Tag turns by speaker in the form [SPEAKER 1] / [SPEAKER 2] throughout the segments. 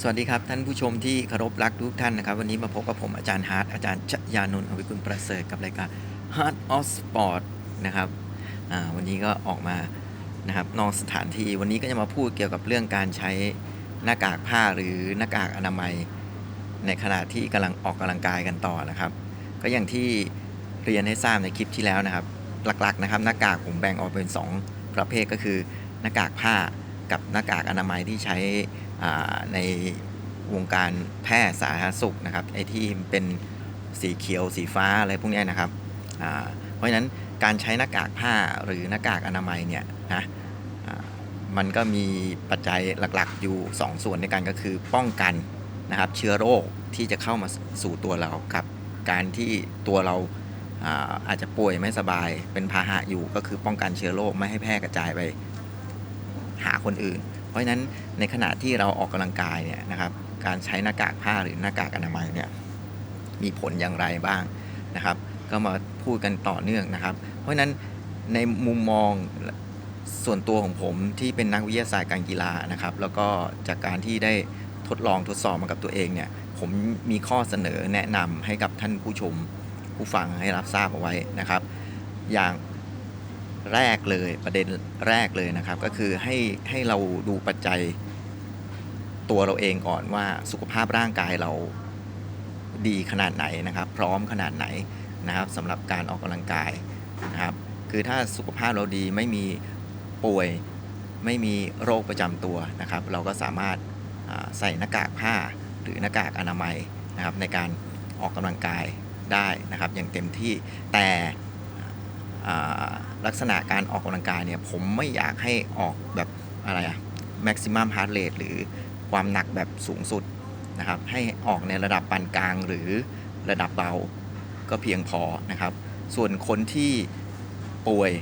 [SPEAKER 1] สวัสดีครับ ท่านผู้ชมที่เคารพรักทุกท่านนะครับ วันนี้มาพบกับผมอาจารย์ฮาร์ดอาจารย์ชยานนท์อวิกุลประเสริฐกับรายการ Heart of Sport นะครับวันนี้ก็ออกมานะครับนอกสถานที่วันนี้ก็จะมาพูดเกี่ยวกับเรื่องการใช้หน้ากากผ้าหรือหน้ากากอนามัย ในขณะที่กำลังออกกำลังกายกันต่อนะครับ ก็อย่างที่เรียนให้ทราบในคลิปที่แล้วนะครับ หลักๆนะครับหน้ากากผมแบ่งออกเป็น 2 ประเภทก็คือหน้ากากผ้า กับหน้ากากอนามัยที่ใช้ในวงการแพทย์สาธารณสุขนะครับไอที่เป็นสีเขียวสีฟ้าอะไรพวกนี้นะครับเพราะฉะนั้นการใช้หน้ากากผ้าหรือหน้ากากอนามัยเนี่ยนะมันก็มีปัจจัยหลักๆอยู่ 2 ส่วนในกันก็คือป้องกันนะครับเชื้อโรคที่จะเข้ามาสู่ตัวเรากับ การที่ตัวเราอาจจะป่วยไม่สบายเป็นพาหะอยู่ก็คือป้องกันเชื้อโรคไม่ให้แพร่กระจายไป คนอื่น เพราะฉะนั้นในขณะที่เราออกกำลังกายเนี่ยนะครับการใช้หน้ากากผ้าหรือหน้ากากอนามัยเนี่ยมีผลอย่างไรบ้างนะครับ ก็มาพูดกันต่อเนื่องนะครับ เพราะฉะนั้นในมุมมองส่วนตัวของผมที่เป็นนักวิทยาศาสตร์การกีฬานะครับ แล้วก็จากการที่ได้ทดลองทดสอบมากับตัวเองเนี่ยผมมีข้อเสนอแนะนำให้กับท่านผู้ชมผู้ฟังให้รับทราบเอาไว้นะครับ อย่าง แรกเลยประเด็นแรกเลยนะครับ ก็คือให้ให้เราดูปัจจัยตัวเราเองก่อนว่าสุขภาพร่างกายเราดีขนาดไหนนะครับ พร้อมขนาดไหนนะครับสำหรับการออกกำลังกายนะครับ คือถ้าสุขภาพเราดีไม่มีป่วยไม่มีโรคประจำตัวนะครับ เราก็สามารถใส่หน้ากากผ้าหรือหน้ากากอนามัยนะครับในการออกกำลังกายได้นะครับ อย่างเต็มที่แต่ ลักษณะการออกกำลังกายเนี่ยผมไม่อยากให้ออกแบบอะไรอะ maximum heart rate หรือความหนักแบบสูงสุดนะครับ ให้ออกในระดับปานกลางหรือระดับเบาก็เพียงพอนะครับ ส่วนคนที่ป่วย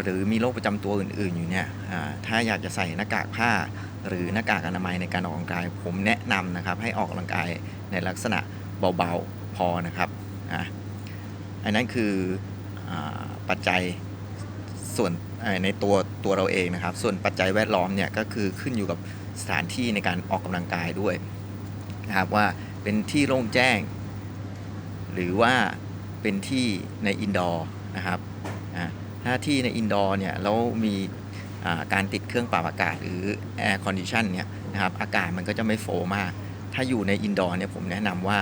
[SPEAKER 1] หรือมีโรคประจำตัวอื่น ๆ อยู่เนี่ยถ้าอยากจะใส่หน้ากากผ้า หรือหน้ากากอนามัยในการออกกำลังกาย ผมแนะนำนะครับ ให้ออกกำลังกายในลักษณะเบา ๆ พอนะครับอะอันนั้นคืออ ปัจจัยส่วนในตัวตัวเราเองนะครับ ส่วนปัจจัยแวดล้อมเนี่ยก็คือขึ้นอยู่กับสถานที่ในการออกกำลังกายด้วยนะครับว่าเป็นที่โล่งแจ้ง หรือว่าเป็นที่ในอินดอร์นะครับถ้าที่ในอินดอร์เนี่ยแล้วมีการติดเครื่องปรับอากาศหรือแอร์คอนดิชันเนี่ยนะครับอากาศมันก็จะไม่โฟมาก ถ้าอยู่ในอินดอร์เนี่ยผมแนะนำว่า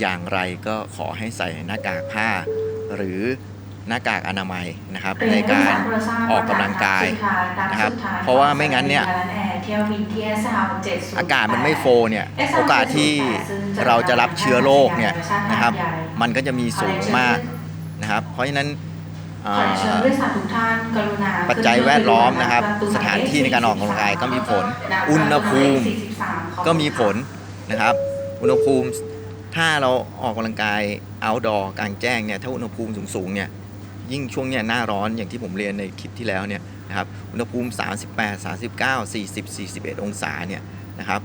[SPEAKER 1] อย่างไรก็ขอให้ใส่หน้ากากผ้า หรือ หน้ากากอนามัยนะครับในการออกกำลังกายนะครับเพราะว่าไม่งั้นเนี่ยอากาศมันไม่โฟร์เนี่ยโอกาสที่เราจะรับเชื้อโรคเนี่ยนะครับมันก็จะมีสูงมากนะครับ เพราะฉะนั้นอ่าปัจจัยแวดล้อมนะครับ สถานที่ในการออกกำลังกายก็มีผลอุณหภูมิก็มีผลนะครับ อุณหภูมิถ้าเราออกกำลังกาย outdoor กลางแจ้งเนี่ยถ้าอุณหภูมิสูงๆเนี่ย ยิ่งช่วงเนี้ยหน้าร้อนอย่างที่ผมเรียนในคลิปที่แล้วเนี่ยนะครับอุณหภูมิ 38 39 40 41 องศาเนี่ยนะครับ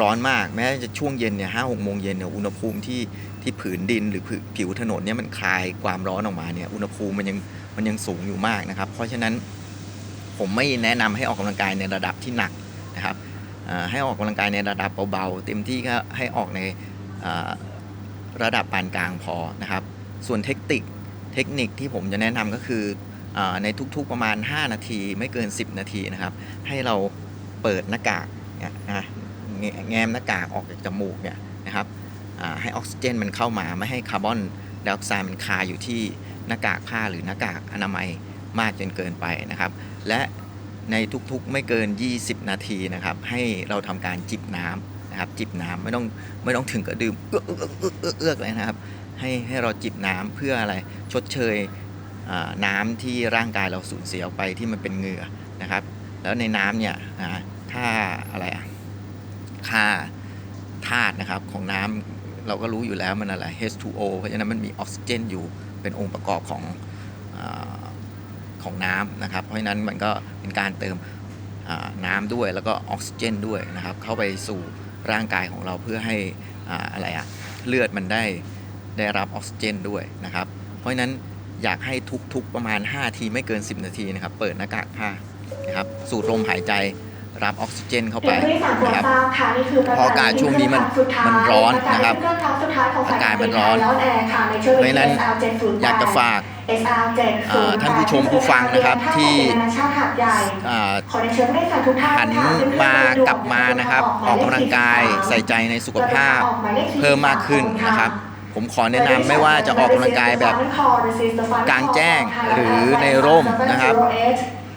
[SPEAKER 1] ร้อนมากแม้จะช่วงเย็นเนี่ยห้าหกโมงเย็นเนี่ยอุณหภูมิที่ที่ผืนดินหรือผิวถนนเนี่ยมันคลายความร้อนออกมาเนี่ยอุณหภูมิมันยังมันยังสูงอยู่มากนะครับ เพราะฉะนั้นผมไม่แนะนำให้ออกกำลังกายในระดับที่หนักนะครับให้ออกกำลังกายในระดับเบาๆเต็มที่ก็ให้ออกในระดับปานกลางพอนะครับ ส่วนเทคนิค ทคนิคที่ผมจะแนะนำก็คืออในทุกๆประมาณ 5 นาทีไม่เกิน 10 นาทีนะครับ ให้เราเปิดหน้ากากนะแง้มหน้ากากออกจากจมูกเนี่ยนะครับให้ออกซิเจนมันเข้ามาไม่ให้คาร์บอนไดออกไซด์มันคาอยู่ที่หน้ากากผ้าหรือหน้ากากอนามัยมากจนเกินไปนะครับ และในทุกๆไม่เกิน 20 นาทีนะครับ ให้เราทำการจิบน้ำนะครับจิบน้ำไม่ต้องไม่ต้องถึงกับดื่มเอื้อกเอื้อกเอื้อกเลยนะครับ ให้ให้เราจิบน้ำเพื่ออะไรชดเชยน้ำที่ร่างกายเราสูญเสียออกไปที่มันเป็นเหงื่อนะครับ แล้วในน้ำเนี่ยถ้าอะไรค่าธาตุนะครับของน้ำเราก็รู้อยู่แล้วมันอะไร H2O เพราะฉะนั้นมันมีออกซิเจนอยู่เป็นองค์ประกอบของอของน้ำนะครับ เพราะฉะนั้นมันก็เป็นการเติมน้ำด้วยแล้วก็ออกซิเจนด้วยนะครับ เข้าไปสู่ร่างกายของเราเพื่อให้ออะไรอะเลือดมันได้ ได้รับออกซิเจนด้วยนะครับ เพราะฉะนั้นอยากให้ทุกๆประมาณ 5 ทีไม่เกิน 10 นาทีนะครับ เปิดหน้ากากผ้านะครับ สูดลมหายใจรับออกซิเจนเข้า
[SPEAKER 2] เรี
[SPEAKER 1] ไป
[SPEAKER 2] ยนผู้โดยสารโปรด
[SPEAKER 1] นะครับ
[SPEAKER 2] ทราบค่ะนี่คือประ
[SPEAKER 1] เพราะอากาศช่วงนี้มันมันร้อนนะครับ
[SPEAKER 2] เครื่องทำสุดท้ายของส
[SPEAKER 1] อากาศมันร้อน
[SPEAKER 2] แล้วแอร์ค่ะในช่วง
[SPEAKER 1] เพราะฉะนั้น
[SPEAKER 2] SR708
[SPEAKER 1] อยากจะฝาก
[SPEAKER 2] SR708
[SPEAKER 1] อ่าท่านผู้ชมผู้ฟังนะครับที่
[SPEAKER 2] นานาชาติหาดใหญ่
[SPEAKER 1] อ่า
[SPEAKER 2] ขอเรียนเชิญผู้โดยสารทุกท่าน
[SPEAKER 1] หัน
[SPEAKER 2] ค่ะขึ้น
[SPEAKER 1] มา
[SPEAKER 2] เรือด่วน
[SPEAKER 1] กลับมานะครับ ออกกำลังกายใส่ใจในสุขภาพเพิ่มมากขึ้นนะครับ ผมขอแนะนำไม่ว่าจะออกกำลังกายแบบกลางแจ้งหรือในร่มนะครับ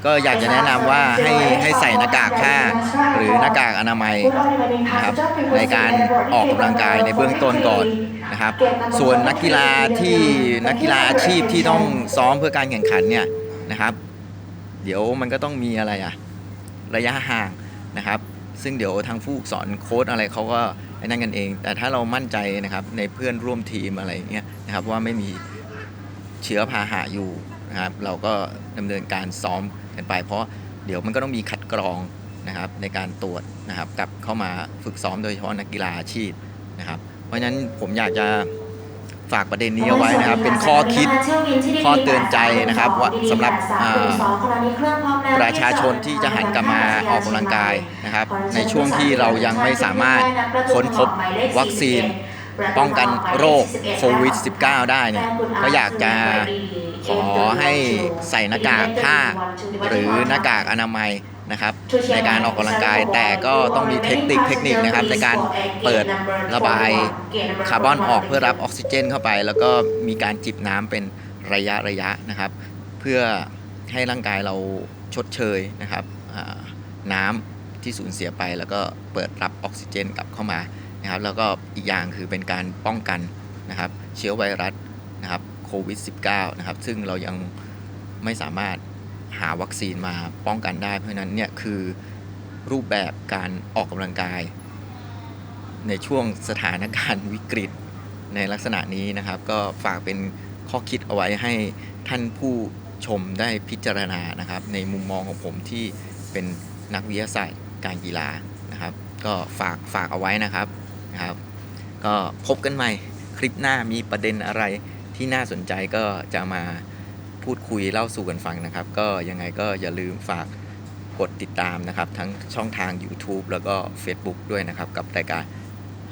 [SPEAKER 1] ก็อยากจะแนะนำว่าให้ให้ใส่หน้ากากผ้าหรือหน้ากากอนามัยนะครับในการออกกำลังกายในเบื้องต้นก่อนนะครับ ส่วนนักกีฬาที่นักกีฬาอาชีพที่ต้องซ้อมเพื่อการแข่งขันเนี่ยนะครับ เดี๋ยวมันก็ต้องมีอะไรอะระยะห่างนะครับ ซึ่งเดี๋ยวทางผู้ฝึกสอนโค้ชอะไรเขาก็ไอ้นั่นกันเอง แต่ถ้าเรามั่นใจนะครับในเพื่อนร่วมทีมอะไรอย่างเงี้ยนะครับว่าไม่มีเชื้อพาหะอยู่นะครับเราก็ดำเนินการซ้อมกันไป เพราะเดี๋ยวมันก็ต้องมีคัดกรองนะครับในการตรวจนะครับกลับเข้ามาฝึกซ้อมโดยเฉพาะนักกีฬาอาชีพนะครับ เพราะฉะนั้นผมอยากจะ ฝากประเด็นนี้เอาไว้นะครับ เป็นข้อคิดข้อเตือนใจนะครับว่าสำหรับอ่าประชาชนที่จะหันกลับมาออกกำลังกายนะครับ ในช่วงที่เรายังไม่สามารถค้นพบวัคซีนป้องกันโรคโควิด -19 ได้เนี่ยก็อยากจะขอให้ใส่หน้ากากผ้าหรือหน้ากากอนามัย นะครับในการออกกำลังกายแต่ก็ต้องมีเทคนิคเทคนิคนะครับในการเปิดระบายคาร์บอนออกเพื่อรับออกซิเจนเข้าไป แล้วก็มีการจิบน้ำเป็นระยะระยะนะครับ เพื่อให้ร่างกายเราชดเชยนะครับอ่าน้ำที่สูญเสียไป แล้วก็เปิดรับออกซิเจนกลับเข้ามานะครับ แล้วก็อีกอย่างคือเป็นการป้องกันนะครับ เชื้อไวรัสนะครับโควิด -19 นะครับซึ่งเรายังไม่สามารถ หาวัคซีนมาป้องกันได้ เพราะนั้นเนี่ยคือรูปแบบการออกกำลังกาย ในช่วงสถานการณ์วิกฤตในลักษณะนี้นะครับ ก็ฝากเป็นข้อคิดเอาไว้ให้ท่านผู้ชมได้พิจารณานะครับ ในมุมมองของผมที่เป็นนักวิทยาศาสตร์การกีฬานะครับ ก็ฝากฝากเอาไว้นะครับนะครับ ก็พบกันใหม่คลิปหน้ามีประเด็นอะไรที่น่าสนใจก็จะมา พูดคุยเล่าสู่กันฟังนะครับ ก็ยังไงก็อย่าลืมฝากกดติดตามนะครับ ทั้งช่องทาง YouTube แล้วก็ Facebook ด้วยนะครับ กับรายการ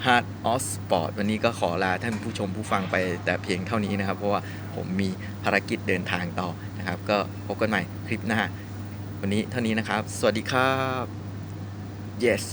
[SPEAKER 1] Hard of Sport วันนี้ก็ขอลาท่านผู้ชมผู้ฟังไปแต่เพียงเท่านี้นะครับ เพราะว่าผมมีภารกิจเดินทางต่อนะครับ ก็พบกันใหม่คลิปหน้า วันนี้เท่านี้นะครับ สวัสดีครับ yes